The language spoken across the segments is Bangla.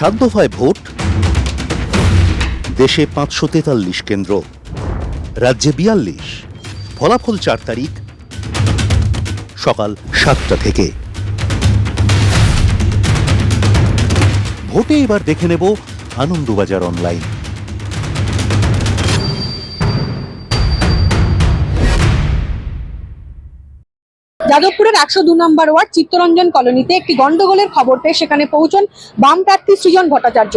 সাত দফায় ভোট। দেশে পাঁচশো তেতাল্লিশ কেন্দ্র। রাজ্যে বিয়াল্লিশ। ফলাফল চার তারিখ, সকাল সাতটা থেকে। ভোটে এবার দেখে নেব আনন্দবাজার অনলাইন। যাদবপুরের একশো দু নম্বর ওয়ার্ড চিত্তরঞ্জন কলোনিতে একটি গন্ডগোলের খবর পেয়ে সেখানে পৌঁছন বাম প্রার্থী সৃজন ভট্টাচার্য।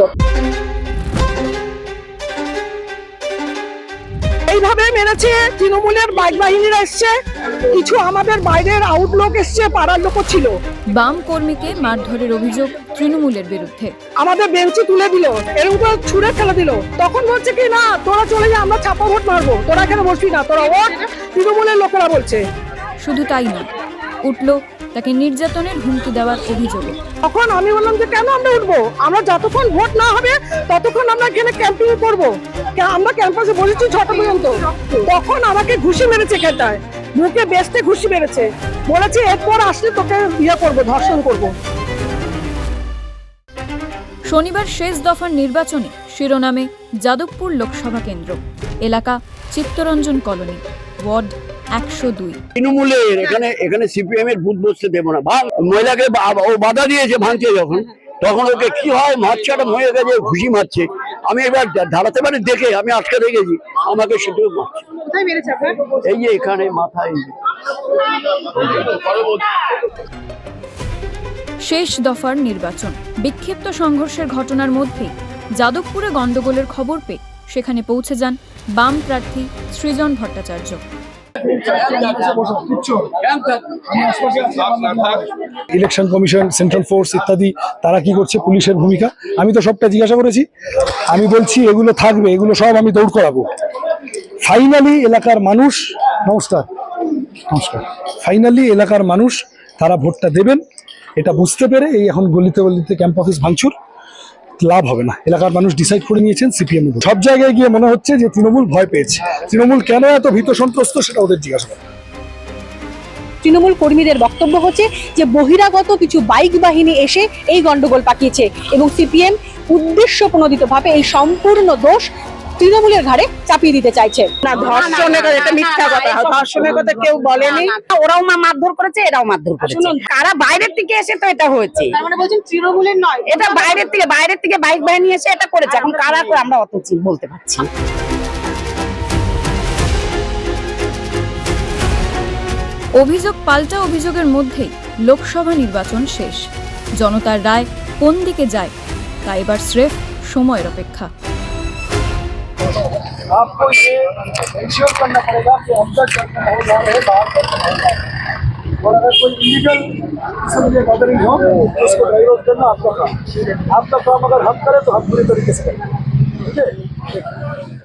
এইভাবে মেরেছে তৃণমূলের বাইক বাহিনীরা এসছে। কিছু আমাদের বাইরের আউটলোক এসছে পাড়ার লোকও ছিল। বাম কর্মীকে মারধরের অভিযোগ তৃণমূলের বিরুদ্ধে। আমাদের বেঞ্চি তুলে দিল এরকম করে ছুঁড়ে ফেলে দিল। তখন বলছে কি না তোরা চলে যা আমরা ছাপা ভোট মারবো। তোরা এখানে বসবি না তোরা ওট তৃণমূলের লোকেরা বলছে। শুধু তাই না উঠল তাকে নির্যাতনের হুমকি দেওয়ার অভিযোগ। তখন আমি বললাম যে কেন আমরা উঠবো? আমরা যতক্ষণ ভোট না হবে ততক্ষণ আমরা এখানে ক্যাম্পিং করব আমরা ক্যাম্পাসে বসেছি ছটা পর্যন্ত। তখন আমাকে ঘুষি মেরেছে খেতায় মুখে বেসতে ঘুষি মেরেছে। বলেছে এরপর আসলে তোকে ইয়ে করব ধর্ষণ করব। শনিবার শেষ দফার নির্বাচনে শিরোনামে যাদবপুর লোকসভা কেন্দ্র। এলাকা চিত্তরঞ্জন কলোনি ওয়ার্ড একশো দুই। তৃণমূলের এখানে এখানে সিপিএম এর বুথ বসতে দেবো না। মহিলাকে ও বাধা দিয়েছে ভাঙতে যখন তখন ওকে কি হয় মারছে একটা মহিলাকে যে ঘুষি মারছে। আমি এবার পারি দেখে আমি আটকে দেখেছি আমাকে শুধু মারছে এই যে এখানে মাথায় শেষ দফার নির্বাচন। বিক্ষিপ্ত সংঘর্ষের ঘটনার মধ্যে যাদবপুরে গন্ডগোলের খবর পেয়ে সেখানে পৌঁছে যান বাম প্রার্থী Srijan Bhattacharya. Election commission, central force ইত্যাদি, তারা কি করছে পুলিশের ভূমিকা? আমি তো সবটা জিজ্ঞাসা করেছি। আমি বলছি, এগুলো থাকবে, এগুলো সব আমি দৌড় করাবো। ফাইনালি এলাকার মানুষ, নমস্কার। নমস্কার। ফাইনালি এলাকার মানুষ, তারা ভোটটা দেবেন। এটা বুঝতে পেরে এই এখন গলিতে গলিতে ক্যাম্প অফিস ভাঙচুর। লাভ হবে না। এলাকার মানুষ ডিসাইড করে নিয়েছেন সিপিএম সব জায়গায় গিয়ে মনে হচ্ছে যে তৃণমূল ভয় পেয়েছে। তৃণমূল কেন এত ভীত সন্ত্রস্ত সেটা ওদের জিজ্ঞাসা। তৃণমূল কর্মীদের বক্তব্য হচ্ছে যে বহিরাগত কিছু বাইক বাহিনী এসে এই গন্ডগোল পাকিয়েছে এবং সিপিএম উদ্দেশ্য প্রণোদিতভাবে এই সম্পূর্ণ দোষ তৃণমূলের ঘাড়ে চাপিয়ে দিতে চাইছে। না ধর্ষণের কথা এটা মিথ্যা কথা ধর্ষণের কথা কেউ বলেনি। ওরাও মা মারধর করেছে এরাও মারধর করেছে। শুনুন। কারা বাইরের থেকে এসে তো এটা হয়েছে? তার মানে বলছেন তৃণমূলের নয় এটা বাইরের থেকে বাইরের থেকে বাইক বাহিনী এসে এটা করেছে। এখন কারা করে আমরা অত বলতে পারছি অভিযোগ পাল্টা অভিযোগের মধ্যেই লোকসভা নির্বাচন শেষ। জনতার রায় কোন দিকে যায় তা এবার স্রেফ সময়ের অপেক্ষা। आपको ये इंश्योर करना पड़ेगा कि अंदर चलते हो जा रहे बाहर चलते हो जा रहे और अगर कोई इलीगल किस्म की गैदरिंग हो तो उसको डाइवर्ट करना आपका काम आपका काम अगर हम करें तो हम पूरी तरीके से करें ठीक है